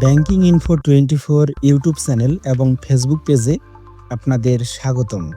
Banking info twenty four YouTube channel এবং Facebook পেজে আপনাদের স্বাগতম।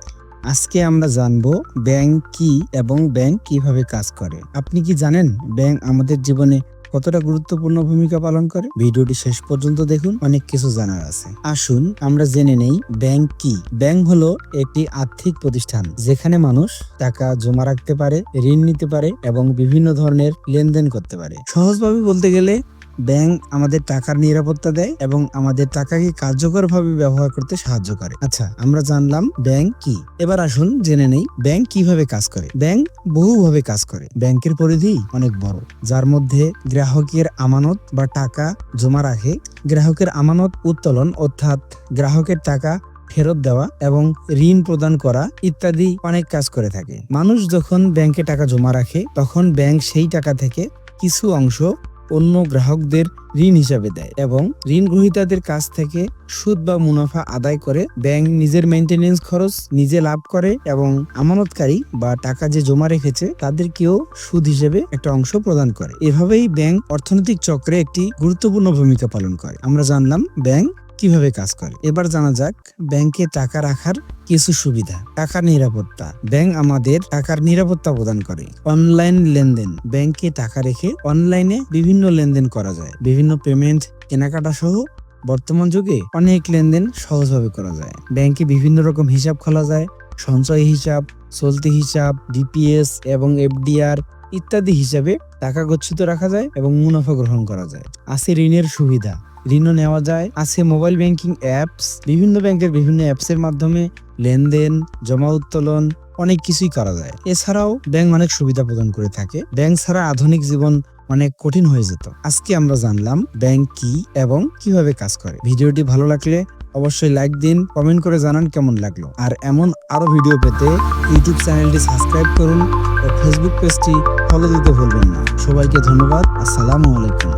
আজকে আমরা জানব ব্যাংক কি এবং ব্যাংক কীভাবে কাজ করে। আপনি কি জানেন ব্যাংক আমাদের জীবনে কতটা গুরুত্বপূর্ণ ভূমিকা পালন করে? ভিডিওটি শেষ পর্যন্ত দেখুন, অনেক কিছু জানার আছে। আসুন আমরা জেনে নেই ব্যাংক কি। ব্যাংক হলো একটি আর্থিক প্রতিষ্ঠান যেখানে মানুষ টাকা জমা রাখতে পারে, ঋণ নিতে পারে এবং বিভিন্ন ধরনের লেনদেন করতে পারে। সহজভাবে বলতে গেলে ব্যাংক আমাদের টাকার নিরাপত্তা দেয় এবং আমাদের টাকাকে কার্যকরভাবে ব্যবহার করতে সাহায্য করে। আচ্ছা আমরা জানলাম ব্যাংক কি। এবার আসুন জেনে নেই ব্যাংক কীভাবে কাজ করে। ব্যাংক বহুভাবে কাজ করে। ব্যাংকের পরিধি অনেক বড়, যার মধ্যে গ্রাহকের আমানত বা টাকা জমা রাখে। গ্রাহকের আমানত উত্তোলন অর্থাৎ গ্রাহকের টাকা ফেরত দেওয়া এবং ঋণ প্রদান করা ইত্যাদি অনেক কাজ করে থাকে। মানুষ যখন ব্যাংকে টাকা জমা রাখে, তখন ব্যাংক সেই টাকা থেকে কিছু অংশ অন্য গ্রাহকদের ঋণ হিসাবে দেয় এবং ঋণ গ্রহীতাদের কাছ থেকে সুদ বা মুনাফা আদায় করে ব্যাংক নিজের মেনটেনেন্স খরচ নিজে লাভ করে এবং আমানতকারী বা টাকা যে জমা রেখেছে তাদেরকেও সুদ হিসেবে একটা অংশ প্রদান করে। এভাবেই ব্যাংক অর্থনৈতিক চক্রে একটি গুরুত্বপূর্ণ ভূমিকা পালন করে। আমরা জানলাম ব্যাংক কীভাবে কাজ করে? এবার জানা যাক, ব্যাংকে টাকা রাখার কিছু সুবিধা। টাকার নিরাপত্তা। ব্যাংক আমাদের টাকার নিরাপত্তা প্রদান করে। অনলাইন লেনদেন। ব্যাংকে টাকা রেখে অনলাইনে বিভিন্ন লেনদেন করা যায়। বিভিন্ন পেমেন্ট, কেনাকাটা সহ বর্তমান যুগে অনেক লেনদেন সহজভাবে করা যায়। ব্যাংকে বিভিন্ন রকম হিসাব খোলা যায়। সঞ্চয় হিসাব, চলতি হিসাব ডিপিএস এবং এফডিআর ইত্যাদি হিসাবে টাকা গচ্ছিত রাখা যায় এবং মুনাফা গ্রহণ করা যায়। আছে ঋণের সুবিধা। ঋণও নেওয়া যায়। আছে মোবাইল ব্যাংকিং অ্যাপস। বিভিন্ন ব্যাংকের বিভিন্ন অ্যাপসের মাধ্যমে লেনদেন, জমা উত্তোলন অনেক কিছুই করা যায়। এছাড়াও ব্যাংক অনেক সুবিধা প্রদান করে থাকে। ব্যাংক ছাড়া আধুনিক জীবন অনেক কঠিন হয়ে যেত। আজকে আমরা জানলাম ব্যাংক কি এবং কীভাবে কাজ করে। ভিডিওটি ভালো লাগলে অবশ্যই লাইক দিন কমেন্ট করে জানান কেমন লাগল। আর এমন আরও ভিডিও পেতে ইউটিউব চ্যানেলটি সাবস্ক্রাইব করুন ও ফেসবুক পেজটি ফলো দিতে ভুলবেন না। সবাইকে ধন্যবাদ, আসসালামু আলাইকুম।